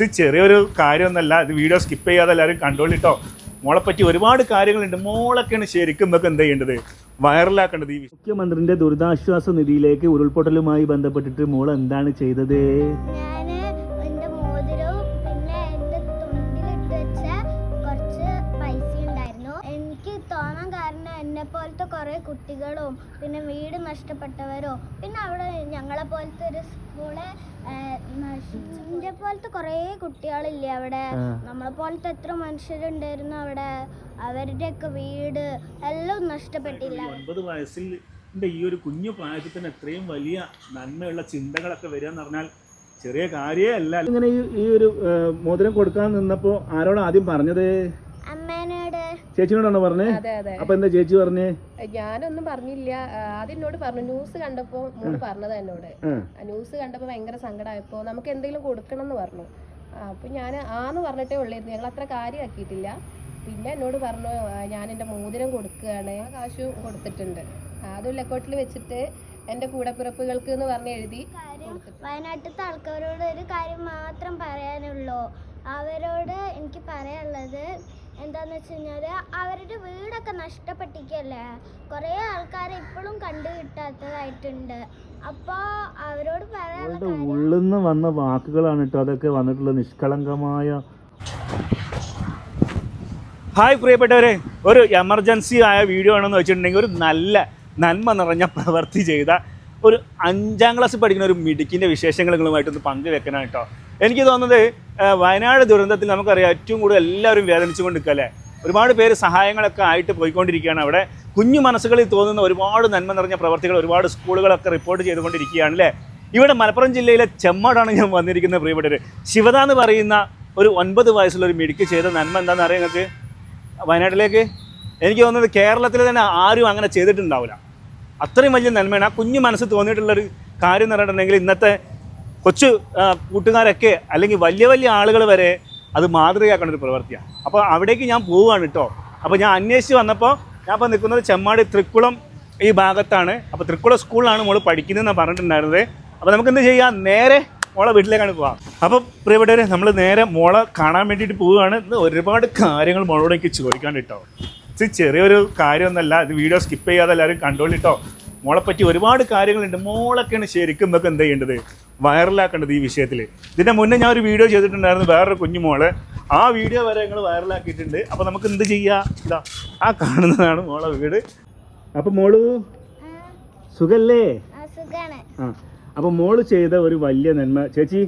ഇത് ചെറിയൊരു കാര്യമൊന്നല്ല. ഇത് വീഡിയോ സ്കിപ്പ് ചെയ്യാതെ എല്ലാവരും കണ്ടോളിട്ടോ മോളെപ്പറ്റി പറ്റി ഒരുപാട് കാര്യങ്ങളുണ്ട്. മോളൊക്കെയാണ് ശരിക്കും നമുക്ക് എന്ത് ചെയ്യേണ്ടത്? വൈറലാക്കേണ്ടത് ഈ വിഷയം. മുഖ്യമന്ത്രിന്റെ ദുരിതാശ്വാസ നിധിയിലേക്ക് ഉരുൾപൊട്ടലുമായി ബന്ധപ്പെട്ടിട്ട് മോൾ എന്താണ് ചെയ്തത്? കുറെ കുട്ടികളും പിന്നെ വീട് നഷ്ടപ്പെട്ടവരോ പിന്നെ അവിടെ ഞങ്ങളെ പോലത്തെ ഒരു സ്കൂളെ നശിച്ചെ പോലത്തെ കുറെ കുട്ടികളില്ലേ അവിടെ. നമ്മളെ പോലത്തെ എത്ര മനുഷ്യരുണ്ടായിരുന്നു അവിടെ. അവരുടെയൊക്കെ വീട് എല്ലാം നഷ്ടപ്പെട്ടില്ല. ഒൻപത് വയസ്സിൽ ഈ ഒരു കുഞ്ഞു പ്രായത്തിൽ തന്നെ എത്രയും വലിയ നന്മയുള്ള ചിന്തകളൊക്കെ വരിക എന്ന് പറഞ്ഞാൽ ചെറിയ കാര്യമല്ല ഇങ്ങനെ ഈ ഒരു മോതിരം കൊടുക്കാൻ നിന്നപ്പോ ആരോട് ആദ്യം പറഞ്ഞത്? ചേച്ചിനോടാണോ പറഞ്ഞേ? അതെ അതെ. അപ്പൊ എന്താ ചേച്ചി പറഞ്ഞേ? ഞാനൊന്നും പറഞ്ഞില്ല. അതിനോട് ആദ്യം എന്നോട് പറഞ്ഞു ന്യൂസ് കണ്ടപ്പോ മോൾ പറഞ്ഞത് എന്നോട്. ന്യൂസ് കണ്ടപ്പോ ഭയങ്കര സങ്കടമായപ്പോ നമുക്ക് എന്തെങ്കിലും കൊടുക്കണം എന്ന് പറഞ്ഞു അപ്പൊ ഞാൻ ആന്ന് പറഞ്ഞിട്ടേ ഉള്ളായിരുന്നു. ഞങ്ങൾ അത്ര കാര്യമാക്കിയിട്ടില്ല. പിന്നെ എന്നോട് പറഞ്ഞു ഞാൻ എന്റെ മോതിരം കൊടുക്കുകയാണ്. ആ കാശും കൊടുത്തിട്ടുണ്ട്. അതും ലക്കോട്ടിൽ വെച്ചിട്ട് എന്റെ കൂടപ്പിറപ്പുകൾക്ക് എന്ന് പറഞ്ഞ് എഴുതി വയനാട്ടിലത്തെ ആൾക്കാരോട് ഒരു കാര്യം മാത്രം പറയാനുള്ളൂ. അവരോട് എനിക്ക് പറയാനുള്ളത് എന്താന്ന് വെച്ച് കഴിഞ്ഞാൽ അവരുടെ വീടൊക്കെ നഷ്ടപ്പെട്ടിരിക്കല്ലേ കുറേ ആൾക്കാരെ ഇപ്പോഴും കണ്ടു കിട്ടാത്തതായിട്ടുണ്ട്. അപ്പോൾ അവരോട് അവളുടെ ഉള്ളിൽ നിന്ന് വന്ന വാക്കുകളാണ് കേട്ടോ അതൊക്കെ വന്നിട്ടുള്ള നിഷ്കളങ്കമായ ഹായ് പ്രിയപ്പെട്ടവരെ ഒരു എമർജൻസി ആയ വീഡിയോ ആണെന്ന് വെച്ചിട്ടുണ്ടെങ്കിൽ ഒരു നല്ല നന്മ നിറഞ്ഞ പ്രവൃത്തി ചെയ്ത ഒരു അഞ്ചാം ക്ലാസ് പഠിക്കുന്ന ഒരു മിടുക്കിന്റെ വിശേഷങ്ങൾ നിങ്ങളുമായിട്ടൊന്ന് പങ്കുവെക്കണം കേട്ടോ. എനിക്ക് തോന്നുന്നത് വയനാട് ദുരന്തത്തിൽ നമുക്കറിയാം ഏറ്റവും കൂടുതൽ എല്ലാവരും വേദനിച്ചുകൊണ്ട് നിൽക്കല്ലേ ഒരുപാട് പേര് സഹായങ്ങളൊക്കെ ആയിട്ട് പോയിക്കൊണ്ടിരിക്കുകയാണ് അവിടെ. കുഞ്ഞു മനസ്സുകളിൽ തോന്നുന്ന ഒരുപാട് നന്മ നിറഞ്ഞ പ്രവർത്തികൾ ഒരുപാട് സ്കൂളുകളൊക്കെ റിപ്പോർട്ട് ചെയ്തുകൊണ്ടിരിക്കുകയാണ് അല്ലേ? ഇവിടെ മലപ്പുറം ജില്ലയിലെ ചെമ്മാടാണ് ഞാൻ വന്നിരിക്കുന്നത് പ്രിയപ്പെട്ടവർ ശിവദ എന്ന് പറയുന്ന ഒരു ഒൻപത് വയസ്സുള്ള ഒരു മിടുക്ക് ചെയ്ത നന്മ എന്താണെന്ന് അറിയാം നിങ്ങൾക്ക്? വയനാട്ടിലേക്ക്? എനിക്ക് തോന്നുന്നത് കേരളത്തിൽ തന്നെ ആരും അങ്ങനെ ചെയ്തിട്ടുണ്ടാവില്ല. അത്രയും വലിയ നന്മയാണ്. ആ കുഞ്ഞു മനസ്സ് തോന്നിയിട്ടുള്ളൊരു കാര്യം എന്ന് പറഞ്ഞിട്ടുണ്ടെങ്കിൽ ഇന്നത്തെ കൊച്ചു കൂട്ടുകാരൊക്കെ അല്ലെങ്കിൽ വലിയ വലിയ ആളുകൾ വരെ അത് മാതൃകയാക്കേണ്ട ഒരു പ്രവൃത്തിയാണ്. അപ്പോൾ അവിടേക്ക് ഞാൻ പോവുകയാണ് കേട്ടോ അപ്പോൾ ഞാൻ അന്വേഷിച്ച് വന്നപ്പോൾ ഞാൻ ഇപ്പോൾ നിൽക്കുന്നത് ചെമ്മാട് തൃക്കുളം ഈ ഭാഗത്താണ്. അപ്പോൾ തൃക്കുളം സ്കൂളിലാണ് മോൾ പഠിക്കുന്നതെന്ന് പറഞ്ഞിട്ടുണ്ടായിരുന്നത്. അപ്പോൾ നമുക്ക് എന്ത് ചെയ്യാം? നേരെ മോളെ വീട്ടിലേക്കാണ് പോവാം. അപ്പോൾ പ്രിയപ്പെട്ടവരെ നമ്മൾ നേരെ മോളെ കാണാൻ വേണ്ടിയിട്ട് പോവുകയാണ്. ഇന്ന് ഒരുപാട് കാര്യങ്ങൾ മോളോട് എനിക്ക് ചോദിക്കാൻ കേട്ടോ ഇത് ചെറിയൊരു കാര്യമൊന്നല്ല. ഇത് വീഡിയോ സ്കിപ്പ് ചെയ്യാതെ എല്ലാവരും കണ്ടോളിട്ടോ മോളെ പറ്റി ഒരുപാട് കാര്യങ്ങളുണ്ട്. മോളൊക്കെയാണ് ശരിക്കും നമുക്ക് എന്ത് ചെയ്യേണ്ടത്? വൈറലാക്കേണ്ടത് ഈ വിഷയത്തിൽ ഇതിന്റെ മുന്നേ ഞാൻ ഒരു വീഡിയോ ചെയ്തിട്ടുണ്ടായിരുന്നു വേറൊരു കുഞ്ഞുമോളെ. ആ വീഡിയോ വരെ ഞങ്ങൾ വൈറലാക്കിയിട്ടുണ്ട്. അപ്പോൾ നമുക്ക് എന്ത് ചെയ്യാം? ഇതാ ആ കാണുന്നതാണ് മോളെ വീട്. അപ്പോൾ മോൾ സുഖല്ലേ? ആ സുഖാണ്. ആ അപ്പൊ മോൾ ചെയ്ത ഒരു വലിയ നന്മ. ചേച്ചി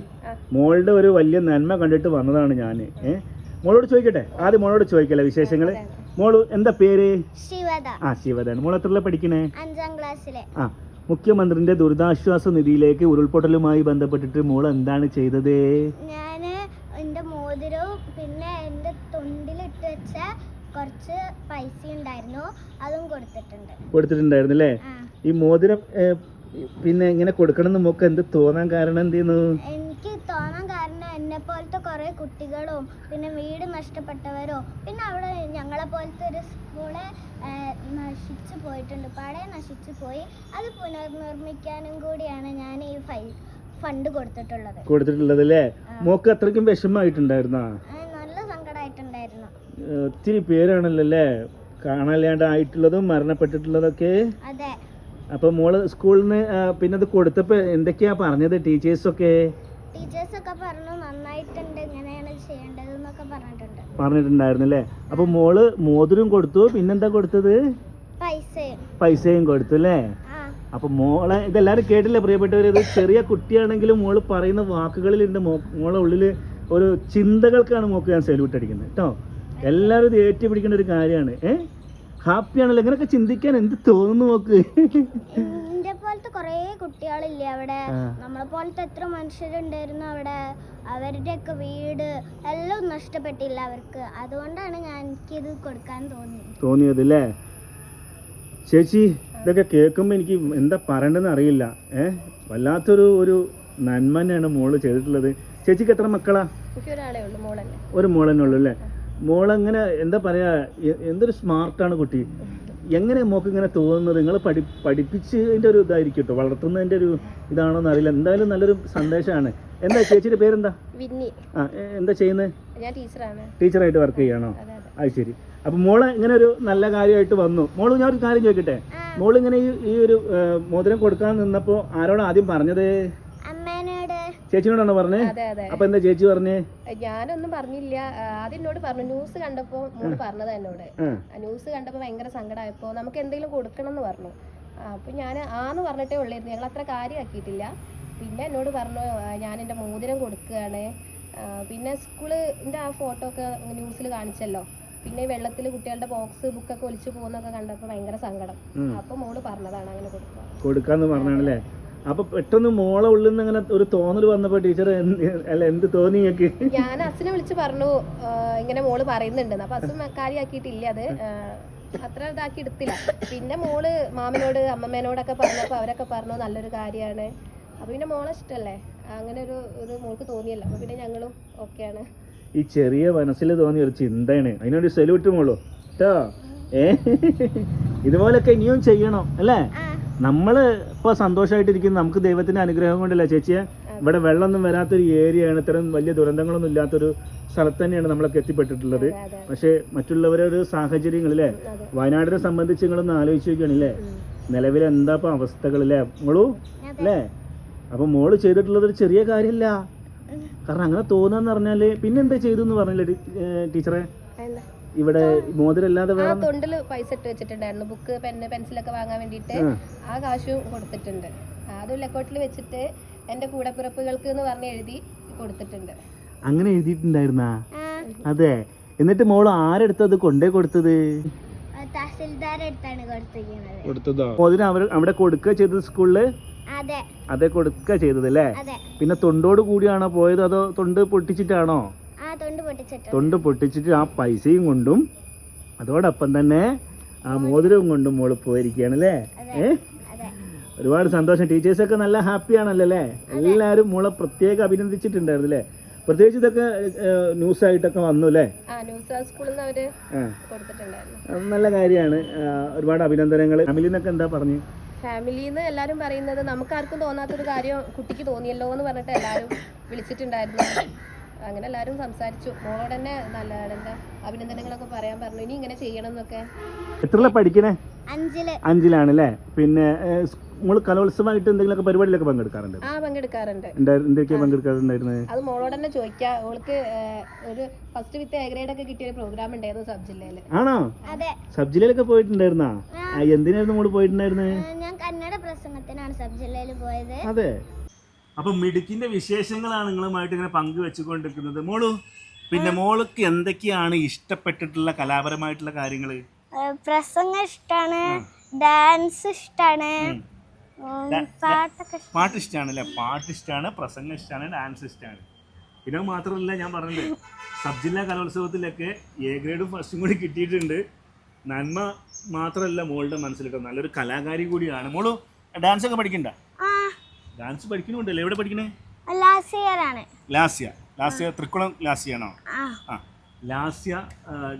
മോളുടെ ഒരു വലിയ നന്മ കണ്ടിട്ട് വന്നതാണ് ഞാൻ ഏ? മോളോട് ചോദിക്കട്ടെ? ആദ്യം മോളോട് ചോദിക്കല്ലേ വിശേഷങ്ങൾ? മോൾ എന്താ പേര്? ആ ശിവദാണ് മോൾ എത്ര പഠിക്കണേ? അഞ്ചാം ക്ലാസ്സിലെ. ആ മുഖ്യമന്ത്രിന്റെ ദുരിതാശ്വാസ നിധിയിലേക്ക് ഉരുൾപൊട്ടലുമായി ബന്ധപ്പെട്ടിട്ട് മോൾ എന്താണ് ചെയ്തത്? എന്റെ മോതിരവും പിന്നെ തുണ്ടിലിട്ട് വെച്ച കുറച്ച് പൈസ ഉണ്ടായിരുന്നു. അതും കൊടുത്തിട്ടുണ്ട്. കൊടുത്തിട്ടുണ്ടായിരുന്നു അല്ലേ? ഈ മോതിരം ഏ, പിന്നെ ഇങ്ങനെ കൊടുക്കണം എന്ന് മോക്ക് എന്ത് തോന്നാൻ കാരണം എന്തെയ്യുന്നു എനിക്ക് കുട്ടികളും പിന്നെ വീട് നഷ്ടപ്പെട്ടവരോ പിന്നെ അവിടെ ഞങ്ങളെ പോലത്തെ ഒരു സ്കൂൾ നശിച്ചു പോയിട്ടുണ്ട്. പഴയ നശിച്ചു പോയി. അത് പുനർനിർമ്മിക്കാനും കൂടിയാണ് ഞാൻ ഈ ഫൈ ഫണ്ട് കൊടുത്തിട്ടുള്ളത്. കൊടുത്തിട്ടുള്ളത് അല്ലേ മോക്ക് അത്രയ്ക്കും വിഷമമായിട്ടുണ്ടായിരുന്ന? നല്ല സങ്കടമായിട്ടുണ്ടായിരുന്നു ഒത്തിരി പേരാണല്ലേ അല്ലേ കാണാനില്ലാണ്ടായിട്ടുള്ളതും മരണപ്പെട്ടിട്ടുള്ളതൊക്കെ? അതെ. അപ്പൊ മോൾ സ്കൂളിൽ നിന്ന് പിന്നെ അത് കൊടുത്തപ്പോ എന്തൊക്കെയാ പറഞ്ഞത് ടീച്ചേഴ്സൊക്കെ? ടീച്ചേഴ്സൊക്കെ പറഞ്ഞിട്ടുണ്ട് പറഞ്ഞിട്ടുണ്ടായിരുന്നു അല്ലേ അപ്പൊ മോൾ മോതിരം കൊടുത്തു. പിന്നെന്താ കൊടുത്തത്? പൈസയും. കൊടുത്തു അല്ലേ? അപ്പൊ മോളെ ഇതെല്ലാരും കേട്ടില്ലേ പ്രിയപ്പെട്ടവര്? ഇത് ചെറിയ കുട്ടിയാണെങ്കിലും മോൾ പറയുന്ന വാക്കുകളിലുണ്ട് മോളെ ഉള്ളിൽ ഒരു ചിന്തകൾക്കാണ് മോക്ക് ഞാൻ സല്യൂട്ട് അടിക്കുന്നത്. കേട്ടോ എല്ലാവരും ഇത് ഏറ്റുപിടിക്കേണ്ട ഒരു കാര്യമാണ്. ഏഹ് ഹാപ്പി ആണല്ലോ ഇങ്ങനെയൊക്കെ ചിന്തിക്കാൻ എന്ത് തോന്നുന്നു നോക്ക് പോലത്തെ കുറേ കുട്ടികളില്ലേ അവിടെ? നമ്മളെ പോലത്തെ എത്ര മനുഷ്യരുണ്ടായിരുന്നു അവിടെ? അവരുടെയൊക്കെ വീട് എല്ലാം നഷ്ടപ്പെട്ടില്ല അവർക്ക്. അതുകൊണ്ടാണ് ഞാൻ എനിക്കിത് കൊടുക്കാൻ തോന്നിയത്. തോന്നിയത് അല്ലേ ചേച്ചി ഇതൊക്കെ കേൾക്കുമ്പോൾ എനിക്ക് എന്താ പറയണ്ടെന്ന് അറിയില്ല. ഏ? വല്ലാത്തൊരു ഒരു നന്മ തന്നെയാണ് മോൾ ചെയ്തിട്ടുള്ളത്. ചേച്ചിക്ക് എത്ര മക്കളാ? ഒരു ഉള്ളൂ അല്ലേ? മോളങ്ങനെ എന്താ പറയാ എന്തൊരു സ്മാർട്ടാണ് കുട്ടി. എങ്ങനെ മോക്ക് ഇങ്ങനെ തോന്നുന്നത്? നിങ്ങൾ പഠി പഠിപ്പിച്ചതിന്റെ ഒരു ഇതായിരിക്കും കേട്ടോ വളർത്തുന്നതിന്റെ ഒരു ഇതാണോ എന്നറിയില്ല എന്തായാലും നല്ലൊരു സന്ദേശമാണ്. എന്താ ചേച്ചിയുടെ പേരെന്താ? ആ എന്താ ചെയ്യുന്നത് ടീച്ചറായിട്ട് വർക്ക് ചെയ്യണോ? അതെ ശരി. അപ്പം മോൾ ഇങ്ങനെ ഒരു നല്ല കാര്യമായിട്ട് വന്നു. മോൾ ഞാൻ ഒരു കാര്യം ചോദിക്കട്ടെ? മോളിങ്ങനെ മോൾ ഇങ്ങനെ ഈ ഒരു മോതിരം കൊടുക്കാൻ നിന്നപ്പോൾ ആരോടാണ് ആദ്യം പറഞ്ഞത്? ചേച്ചിനോടാണോ പറഞ്ഞേ? അപ്പൊ എന്താ ചേച്ചി പറഞ്ഞേ? ഞാനൊന്നും പറഞ്ഞില്ല. അതിനോട് ആദ്യം എന്നോട് പറഞ്ഞു. ന്യൂസ് കണ്ടപ്പോ മോൾ പറഞ്ഞത് എന്നോട്. ന്യൂസ് കണ്ടപ്പോ ഭയങ്കര സങ്കടമായപ്പോ നമുക്ക് എന്തെങ്കിലും കൊടുക്കണം എന്ന് പറഞ്ഞു അപ്പൊ ഞാൻ ആന്ന് പറഞ്ഞിട്ടേ ഉള്ളായിരുന്നു. ഞങ്ങൾ അത്ര കാര്യമാക്കിയിട്ടില്ല പിന്നെ എന്നോട് പറഞ്ഞു ഞാൻ എന്റെ മോതിരം കൊടുക്കുകയാണ്. പിന്നെ സ്കൂളിന്റെ ആ ഫോട്ടോ ഒക്കെ ന്യൂസിൽ കാണിച്ചല്ലോ. പിന്നെ വെള്ളത്തിൽ കുട്ടികളുടെ ബോക്സ് ബുക്കൊക്കെ ഒലിച്ചു പോകുന്നൊക്കെ കണ്ടപ്പോൾ ഭയങ്കര സങ്കടം. അപ്പൊ മോൾ പറഞ്ഞതാണ് അങ്ങനെ കൊടുക്കുക. കൊടുക്കാന്ന് പറഞ്ഞാണല്ലേ? അപ്പൊ പെട്ടെന്ന് മോളെ ഉള്ളിൽ നിന്ന് അങ്ങനെ ഒരു തോന്നൽ വന്നപ്പോ ടീച്ചർ അല്ല എന്ത് തോന്നി നിങ്ങൾക്ക് ഞാൻ അച്ഛനെ വിളിച്ച് പറഞ്ഞു ഇങ്ങനെ മോൾ പറയുന്നുണ്ട് അപ്പൊ അച്ഛൻ കാര്യമാക്കിയിട്ടില്ല അത്. അത്ര ഇതാക്കി എടുത്തില്ല. പിന്നെ മോൾ മാമനോട് അമ്മമ്മേനോടൊക്കെ പറഞ്ഞപ്പോ അവരൊക്കെ പറഞ്ഞു നല്ലൊരു കാര്യമാണ് അപ്പൊ പിന്നെ മോളെ ഇഷ്ടല്ലേ? അങ്ങനെ ഒരു ഇത് മോൾക്ക് തോന്നിയല്ലോ. അപ്പൊ പിന്നെ ഞങ്ങളും ഓക്കെയാണ്. ഈ ചെറിയ മനസ്സിൽ തോന്നിയ ഒരു ചിന്തയാണ്. അതിനൊരു സെല്യൂട്ട് മോളൂ. കേട്ടോ ഏ? ഇതുപോലൊക്കെ ഇനിയും ചെയ്യണം അല്ലേ? ആ നമ്മൾ ഇപ്പൊ സന്തോഷമായിട്ടിരിക്കുന്നു നമുക്ക് ദൈവത്തിന്റെ അനുഗ്രഹം കൊണ്ടല്ല ചേച്ചിയെ? ഇവിടെ വെള്ളമൊന്നും വരാത്തൊരു ഏരിയയാണ്. ഇത്തരം വലിയ ദുരന്തങ്ങളൊന്നും ഇല്ലാത്തൊരു സ്ഥലത്ത് തന്നെയാണ് നമ്മളൊക്കെ എത്തിപ്പെട്ടിട്ടുള്ളത്. പക്ഷേ മറ്റുള്ളവരുടെ ഒരു സാഹചര്യങ്ങളില്ലേ വയനാടിനെ സംബന്ധിച്ച് നിങ്ങളൊന്ന് ആലോചിച്ച് നോക്കുകയാണല്ലേ നിലവിൽ എന്താ ഇപ്പൊ അവസ്ഥകളില്ലേ മോളു അല്ലേ? അപ്പൊ മോൾ ചെയ്തിട്ടുള്ളത് ഒരു ചെറിയ കാര്യമല്ല. കാരണം അങ്ങനെ തോന്നാന്ന് പറഞ്ഞാൽ പിന്നെന്താ ചെയ്തു എന്ന് പറഞ്ഞില്ലേ ടീച്ചറെ? ഇവിടെ മോതിരല്ലാതെ ആ വേറെ തൊണ്ടിൽ പൈസ ഇട്ട് വെച്ചിട്ടുണ്ടായിരുന്നു. ബുക്ക് പെന്ന് പെൻസിലൊക്കെ വാങ്ങാൻ വേണ്ടിയിട്ട് ആ. കാശും കൊടുത്തിട്ടുണ്ട്. അതും ലെക്കോട്ടിൽ വെച്ചിട്ട് എന്റെ കൂടപ്പിറപ്പുകൾക്ക് എന്ന് പറഞ്ഞ് എഴുതി കൊടുത്തിട്ടുണ്ട്. അങ്ങനെ എഴുതിയിട്ടുണ്ടായിരുന്നാ? അതെ. എന്നിട്ട് മോൾ ആരെടുത്തത് കൊണ്ടേ കൊടുത്തത്? തഹസിൽദാരുടെ അടുത്താണ് കൊടുത്തിരിക്കുന്നത്. കൊടുത്തതോ? മോതിരം അവർ അവിടെ കൊടുക്കുക ചെയ്തത് സ്കൂളിൽ? അതെ. അതെ കൊടുക്കുക ചെയ്തത് അല്ലേ അതെ. പിന്നെ തൊണ്ടോട് കൂടിയാണോ പോയത്? അതോ തൊണ്ട് പൊട്ടിച്ചിട്ടാണോ? തൊണ്ട് പൊട്ടിച്ചിട്ട് ആ പൈസയും കൊണ്ടും അതോടൊപ്പം തന്നെ ആ മോതിരവും കൊണ്ടും മോൾ പോയിരിക്കുകയാണ് അല്ലേ? ഏഹ് അതെ. ഒരുപാട് സന്തോഷം. ടീച്ചേഴ്സൊക്കെ നല്ല ഹാപ്പി ആണല്ലോ അല്ലേ എല്ലാവരും മോളെ പ്രത്യേകം അഭിനന്ദിച്ചിട്ടുണ്ടായിരുന്നു അല്ലേ? പ്രത്യേകിച്ച് ഇതൊക്കെ ന്യൂസ് ആയിട്ടൊക്കെ വന്നു അല്ലേ? നല്ല കാര്യമാണ്. ഒരുപാട് അഭിനന്ദനങ്ങൾ. ഫാമിലിന്നൊക്കെ എന്താ പറഞ്ഞു? ഫാമിലിന്ന് എല്ലാരും എല്ലാവരും പറയുന്നത് നമുക്കാർക്കും തോന്നാത്തൊരു കാര്യം കുട്ടിക്ക് തോന്നിയല്ലോ എന്ന് പറഞ്ഞിട്ട് എല്ലാരും വിളിച്ചിട്ടുണ്ടായിരുന്നു. അങ്ങനെ എല്ലാവരും സംസാരിച്ചു. മോളോട് തന്നെ നല്ല എന്താ അഭിനന്ദനങ്ങളൊക്കെ പറയാൻ പറഞ്ഞു. ഇനി ഇങ്ങനെ ചെയ്യണം എന്നൊക്കെ എത്ര പഠിക്കണേ? അഞ്ചിൽ. അഞ്ചിലാണ് അല്ലേ പിന്നെ നമ്മൾ കലോത്സവമായിട്ട് എന്തെങ്കിലുമൊക്കെ പരിപാടിയിലൊക്കെ പങ്കെടുക്കാറുണ്ട്? ആ പങ്കെടുക്കാറുണ്ട്. എന്താ എന്തൊക്കെയാ പങ്കെടുക്കാറുണ്ടായിരുന്നത് അത് മോളോട് തന്നെ ചോദിക്കാം. ഓൾക്ക് ഒരു ഫസ്റ്റ് വിത്ത് എ ഗ്രേഡ് ഒക്കെ കിട്ടിയ ഒരു പ്രോഗ്രാം ഉണ്ടായിരുന്നു സബ് ജില്ലയിൽ ആണോ? അതെ. സബ് ജില്ലയിലൊക്കെ പോയിട്ടുണ്ടായിരുന്നാ? എന്തിനായിരുന്നു മോൾ പോയിട്ടുണ്ടായിരുന്നത് ഞാൻ കന്നഡ പ്രസംഗത്തിനാണ് സബ് ജില്ലയിൽ പോയത്. അതെ. അപ്പൊ മിടുക്കിന്റെ വിശേഷങ്ങളാണ് നിങ്ങളുമായിട്ട് ഇങ്ങനെ പങ്കുവെച്ചുകൊണ്ടിരിക്കുന്നത്. മോളു പിന്നെ മോൾക്ക് എന്തൊക്കെയാണ് ഇഷ്ടപ്പെട്ടിട്ടുള്ള കലാപരമായിട്ടുള്ള കാര്യങ്ങൾ പ്രസംഗം ഇഷ്ടാണ് ഡാൻസ് പാട്ടൊക്കെ പാട്ട് ഇഷ്ടമാണ് അല്ലേ പാട്ട് ഇഷ്ടമാണ് പ്രസംഗം ഇഷ്ടമാണ് ഡാൻസ് ഇഷ്ടമാണ് പിന്നെ മാത്രമല്ല ഞാൻ പറഞ്ഞത് സബ് ജില്ലാ കലോത്സവത്തിലൊക്കെ എ ഗ്രേഡും ഫസ്റ്റും കൂടി കിട്ടിയിട്ടുണ്ട്. നന്മ മാത്രമല്ല മോളുടെ മനസ്സിലിട്ടോ നല്ലൊരു കലാകാരി കൂടിയാണ്. മോളു ഡാൻസ് ഒക്കെ പഠിക്കണ്ട? ആ ഡാൻസ് പഠിക്കുന്നുണ്ടല്ലേ? എവിടെ പഠിക്കണേ? ലാസിയാണ് ലാസിയ ലാസിയ തൃക്കുളം ലാസിയാണോ ആ. ലാസ്യ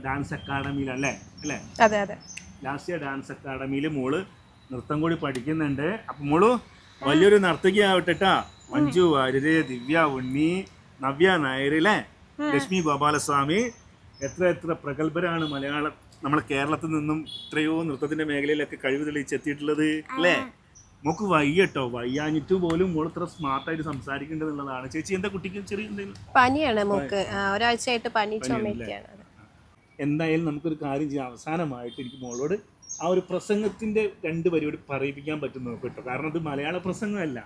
ഡാൻസ് അക്കാഡമിയിലല്ലേ അല്ലേ? അതെ അതെ. ലാസ്യ ഡാൻസ് അക്കാഡമിയിൽ മോൾ നൃത്തം കൂടി പഠിക്കുന്നുണ്ട്. അപ്പം മോൾ വലിയൊരു നർത്തകി ആവട്ടെ ട്ടാ മഞ്ജു വാര്യര് ദിവ്യ ഉണ്ണി നവ്യ നായർ അല്ലേ ലക്ഷ്മി ഗോപാലസ്വാമി. എത്ര എത്ര പ്രഗത്ഭരാണ് മലയാളം. നമ്മളെ കേരളത്തിൽ നിന്നും ഇത്രയോ നൃത്തത്തിന്റെ മേഖലയിലൊക്കെ കഴിവ് തെളിയിച്ചെത്തിയിട്ടുള്ളത് അല്ലേ മോക്ക് വയ്യട്ടോ. വയ്യാഞ്ഞിട്ട് പോലും മോൾ ഇത്ര സ്മാർട്ടായിട്ട് സംസാരിക്കേണ്ടതുള്ളതാണ് ചേച്ചി എന്താ കുട്ടിക്ക് ചെറിയ എന്തെങ്കിലും പനിയാണ് മോക്ക്. ഒരാഴ്ചയായിട്ട് പനി ചുമയ്ക്കാണ് എന്തായാലും നമുക്കൊരു കാര്യം ചെയ്യാം. അവസാനമായിട്ട് എനിക്ക് മോളോട് ആ ഒരു പ്രസംഗത്തിന്റെ രണ്ട് പരിപാടി പറയിപ്പിക്കാൻ പറ്റും നോക്കും കേട്ടോ. കാരണം അത് മലയാള പ്രസംഗമല്ല.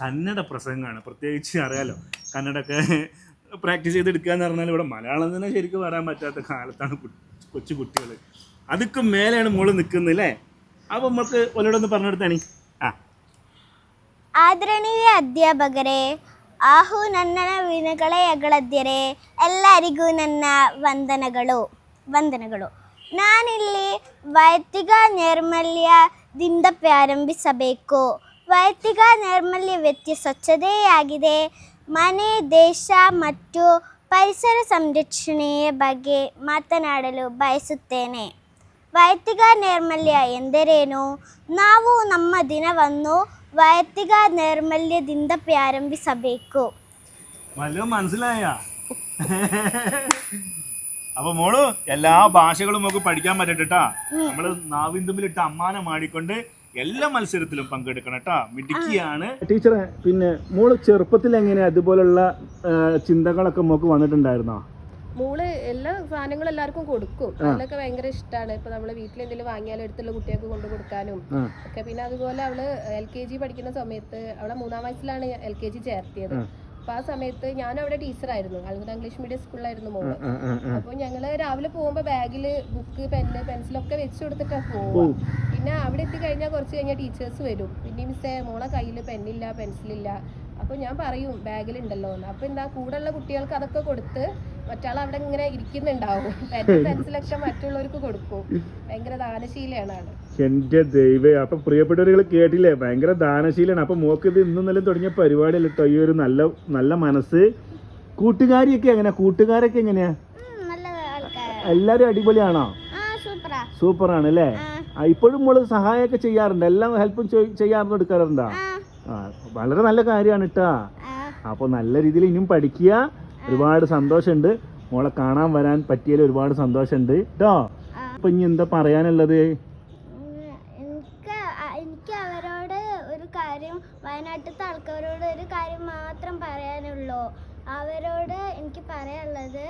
കന്നഡ പ്രസംഗമാണ്. പ്രത്യേകിച്ച് അറിയാലോ. കന്നഡൊക്കെ പ്രാക്ടീസ് ചെയ്തെടുക്കുക എന്ന് പറഞ്ഞാൽ ഇവിടെ മലയാളം തന്നെ ശരിക്കും വരാൻ പറ്റാത്ത കാലത്താണ് കൊച്ചു കുട്ടികൾ അതൊക്കെ മേലെയാണ് മോൾ നിൽക്കുന്നത് അല്ലേ? അപ്പോൾ നമുക്ക് ഒലോടൊന്ന് പറഞ്ഞെടുത്താണി ಆದರಣೀಯ ಅಧ್ಯಾಪಕರೇ, ಆಹು ನನ್ನ ವಿನಗಳೇ ಅಗಳದ್ಯರೇ ಎಲ್ಲರಿಗೂ ನನ್ನ ವಂದನಗಳು ವಂದನಗಳು. ನಾನಿಲ್ಲಿ ವೈಯಕ್ತಿಕ ನೈರ್ಮಲ್ಯದಿಂದ ಪ್ರಾರಂಭಿಸಬೇಕು. ವೈಯಕ್ತಿಕ ನೈರ್ಮಲ್ಯ ವ್ಯಕ್ತಿ ಸ್ವಚ್ಛತೆಯಾಗಿದೆ ಮನೆ, ದೇಶ ಮತ್ತು ಪರಿಸರ ಸಂರಕ್ಷಣೆಯ ಬಗ್ಗೆ ಮಾತನಾಡಲು ಬಯಸುತ್ತೇನೆ. ವೈಯಕ್ತಿಕ ನೈರ್ಮಲ್ಯ ಎಂದರೇನು? ನಾವು ನಮ್ಮ ದಿನವನ್ನು വയത്തിക നിർമ്മല്യതിന്ത പ്രാരംഭിസഭേക്കോ വല്ലോ മനസ്സിലായ? അപ്പൊ മോൾ എല്ലാ ഭാഷകളും നമുക്ക് പഠിക്കാൻ പറ്റട്ടാ നമ്മൾ നാവിന്തുമ്പിലിട്ട് അമ്മാനെ മാടിക്കൊണ്ട് എല്ലാ മത്സരത്തിലും പങ്കെടുക്കണം കേട്ടാ മിടുക്കിയാണ്. ടീച്ചറെ പിന്നെ മോൾ ചെറുപ്പത്തിൽ എങ്ങനെ അതുപോലുള്ള ചിന്തകളൊക്കെ മോക്ക് വന്നിട്ടുണ്ടായിരുന്നോ? മോൾ എല്ലാ സാധനങ്ങളും എല്ലാവർക്കും കൊടുക്കും. അതിലൊക്കെ ഭയങ്കര ഇഷ്ടമാണ് ഇപ്പൊ നമ്മൾ വീട്ടിൽ എന്തെങ്കിലും വാങ്ങിയാലും എടുത്തുള്ള കുട്ടികൾക്ക് കൊണ്ടു കൊടുക്കാനും. ഒക്കെ. പിന്നെ അതുപോലെ അവൾ എൽ കെ ജി പഠിക്കുന്ന സമയത്ത് അവളെ മൂന്നാം വയസ്സിലാണ് എൽ കെ ജി ചേർത്തിയത്. അപ്പൊ ആ സമയത്ത് ഞാൻ അവിടെ ടീച്ചറായിരുന്നു. അൽഗുദ ഇംഗ്ലീഷ് മീഡിയം സ്കൂളിലായിരുന്നു മോൾ. അപ്പൊ ഞങ്ങൾ രാവിലെ പോകുമ്പോ ബാഗിൽ ബുക്ക് പെന്ന് പെൻസിലൊക്കെ വെച്ച് കൊടുത്തിട്ടാ പോവുക പിന്നെ അവിടെ എത്തി കഴിഞ്ഞാൽ കുറച്ച് കഴിഞ്ഞാൽ ടീച്ചേഴ്സ് വരും. പിന്നെ മിസ്സേ മോളെ കയ്യിൽ പെന്നില്ല പെൻസിലില്ല. അപ്പൊ ഞാൻ പറയും ബാഗിലുണ്ടല്ലോ എന്ന്. അപ്പൊ എന്താ കൂടെയുള്ള കുട്ടികൾക്ക് അതൊക്കെ കൊടുത്ത് മറ്റാൾ അവിടെ ഇങ്ങനെ ഇരിക്കുന്നുണ്ടാവും. പെൻസിലൊക്കെ മറ്റുള്ളവർക്ക് കൊടുക്കും. ഭയങ്കര ദാനശീലയാണ് ആൾ എന്റെ ദൈവേ അപ്പൊ പ്രിയപ്പെട്ടവരുകൾ കേട്ടില്ലേ? ഭയങ്കര ദാനശീലാണ് അപ്പൊ മോക്ക് ഇത് ഇന്നും നല്ല തുടങ്ങിയ പരിപാടിയല്ല കേട്ടോ ഈ ഒരു നല്ല നല്ല മനസ്സ്. കൂട്ടുകാരിയൊക്കെ എങ്ങനെയാ? കൂട്ടുകാരൊക്കെ എങ്ങനെയാ? എല്ലാരും അടിപൊളിയാണോ? ആ സൂപ്പറാ. സൂപ്പറാണ് അല്ലേ? ഇപ്പോഴും മോൾ സഹായമൊക്കെ ചെയ്യാറുണ്ട്? എല്ലാം ഹെൽപ്പും ചെയ്യാറുണ്ട്? എടുക്കാറുണ്ടോ? വളരെ നല്ല കാര്യമാണ് കേട്ടാ അപ്പൊ അപ്പോൾ നല്ല രീതിയിൽ ഇനിയും പഠിക്കുക. ഒരുപാട് സന്തോഷമുണ്ട്. മോളെ കാണാൻ വരാൻ പറ്റിയതിൽ ഒരുപാട് സന്തോഷമുണ്ട്. കേട്ടോ അപ്പോൾ അപ്പൊ ഇനി എന്താ പറയാനുള്ളത് ഉം, എനിക്ക് അ- എനിക്ക് അവരോട് ഒരു കാര്യം വയനാട്ടിലത്തെ ആൾക്കാരോട് ഒരു കാര്യം മാത്രം പറയാനുള്ളൂ അവരോട് എനിക്ക് പറയാനുള്ളത്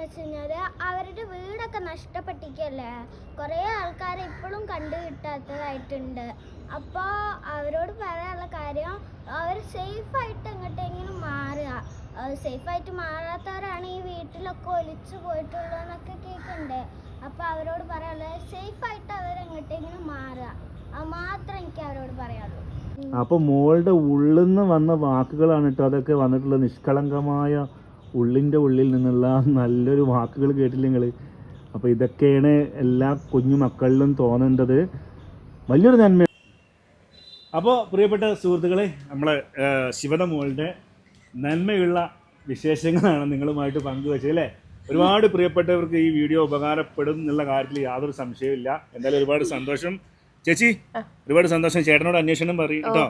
എന്താന്ന് വെച്ച് കഴിഞ്ഞാൽ അവരുടെ വീടൊക്കെ നഷ്ടപ്പെട്ടിരിക്കല്ലേ കുറേ ആൾക്കാർ ഇപ്പോഴും കണ്ടു കിട്ടാത്തതായിട്ടുണ്ട്. അപ്പോൾ അവരോട് പറയാനുള്ള കാര്യം അവർ സേഫ് സേഫായിട്ട് എങ്ങോട്ടെങ്കിലും മാറുക. സേഫായിട്ട് മാറാത്തവരാണ് ഈ വീട്ടിലൊക്കെ ഒലിച്ചു പോയിട്ടുള്ളതെന്നൊക്കെ കേൾക്കുന്നുണ്ട് അപ്പോൾ അവരോട് പറയാനുള്ളത് സേഫ് ആയിട്ട് സേഫായിട്ട് അവരെങ്ങോട്ടെങ്കിലും മാറുക. അത് മാത്രം എനിക്ക് അവരോട് പറയാനുള്ളൂ. അപ്പൊ മോളുടെ ഉള്ളിൽ നിന്ന് വന്ന വാക്കുകളാണ് കേട്ടോ അതൊക്കെ വന്നിട്ടുള്ള നിഷ്കളങ്കമായ ഉള്ളിന്റെ ഉള്ളിൽ നിന്നുള്ള നല്ലൊരു വാക്കുകൾ കേട്ടില്ല നിങ്ങൾ അപ്പോൾ ഇതൊക്കെയാണ് എല്ലാ കുഞ്ഞു മക്കളിലും തോന്നേണ്ടത്. വലിയൊരു നന്മ. അപ്പോൾ പ്രിയപ്പെട്ട സുഹൃത്തുക്കളെ നമ്മളെ ശിവന മോളുടെ നന്മയുള്ള വിശേഷങ്ങളാണ് നിങ്ങളുമായിട്ട് പങ്കുവച്ചത് അല്ലേ? ഒരുപാട് പ്രിയപ്പെട്ടവർക്ക് ഈ വീഡിയോ ഉപകാരപ്പെടും എന്നുള്ള കാര്യത്തിൽ യാതൊരു സംശയമില്ല എന്തായാലും ഒരുപാട് സന്തോഷം. ചേച്ചി ഒരുപാട് സന്തോഷം. ചേട്ടനോട് അന്വേഷണം പറയും കേട്ടോ.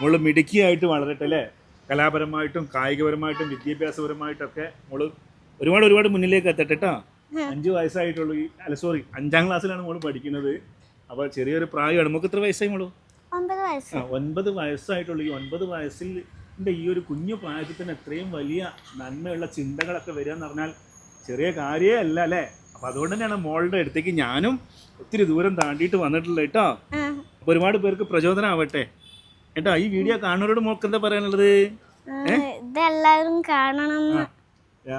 മോൾ മിടുക്കിയായിട്ട് വളരട്ടെ അല്ലേ? കലാപരമായിട്ടും കായികപരമായിട്ടും വിദ്യാഭ്യാസപരമായിട്ടൊക്കെ മോൾ ഒരുപാട് ഒരുപാട് മുന്നിലേക്ക് എത്തട്ടെ കേട്ടോ അഞ്ച് വയസ്സായിട്ടുള്ളൂ ഈ അല്ല സോറി അഞ്ചാം ക്ലാസ്സിലാണ് മോൾ പഠിക്കുന്നത്. അപ്പോൾ ചെറിയൊരു പ്രായമാണ്. നമുക്ക് എത്ര വയസ്സായി മോൾ? വയസ്സ്. ഒൻപത് വയസ്സായിട്ടുള്ളൂ. ഈ ഒൻപത് വയസ്സിൽ ഈ ഒരു കുഞ്ഞു പ്രായത്തിൽ തന്നെ ഇത്രയും വലിയ നന്മയുള്ള ചിന്തകളൊക്കെ വരിക എന്ന് പറഞ്ഞാൽ ചെറിയ കാര്യമേ അല്ല അല്ലേ? അപ്പൊ അതുകൊണ്ട് തന്നെയാണ് മോളുടെ അടുത്തേക്ക് ഞാനും ഒത്തിരി ദൂരം താണ്ടിയിട്ട് വന്നിട്ടുള്ളത് കേട്ടോ അപ്പൊ ഒരുപാട് പേർക്ക് പ്രചോദനം ആവട്ടെ കേട്ടോ ഈ വീഡിയോ കാണുന്നവരോട് മോൾക്ക് എന്താ പറയാനുള്ളത്? ഇതെല്ലാവരും കാണണം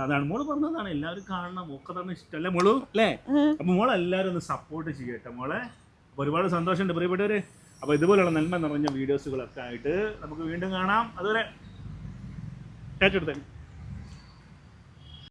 അതാണ്. മോൾ പറഞ്ഞതാണ് എല്ലാവരും കാണണം. മോക്ക് തന്നെ ഇഷ്ടമല്ലേ മോളു? അല്ലേ? അപ്പൊ മോളെ എല്ലാവരും ഒന്ന് സപ്പോർട്ട് ചെയ്യട്ടെ മോളെ. അപ്പൊ ഒരുപാട് സന്തോഷമുണ്ട് പ്രിയപ്പെട്ടവര്. അപ്പൊ ഇതുപോലുള്ള നന്മ നിറഞ്ഞ വീഡിയോസുകളൊക്കെ ആയിട്ട് നമുക്ക് വീണ്ടും കാണാം. അതുവരെ ഏറ്റെടുത്തേ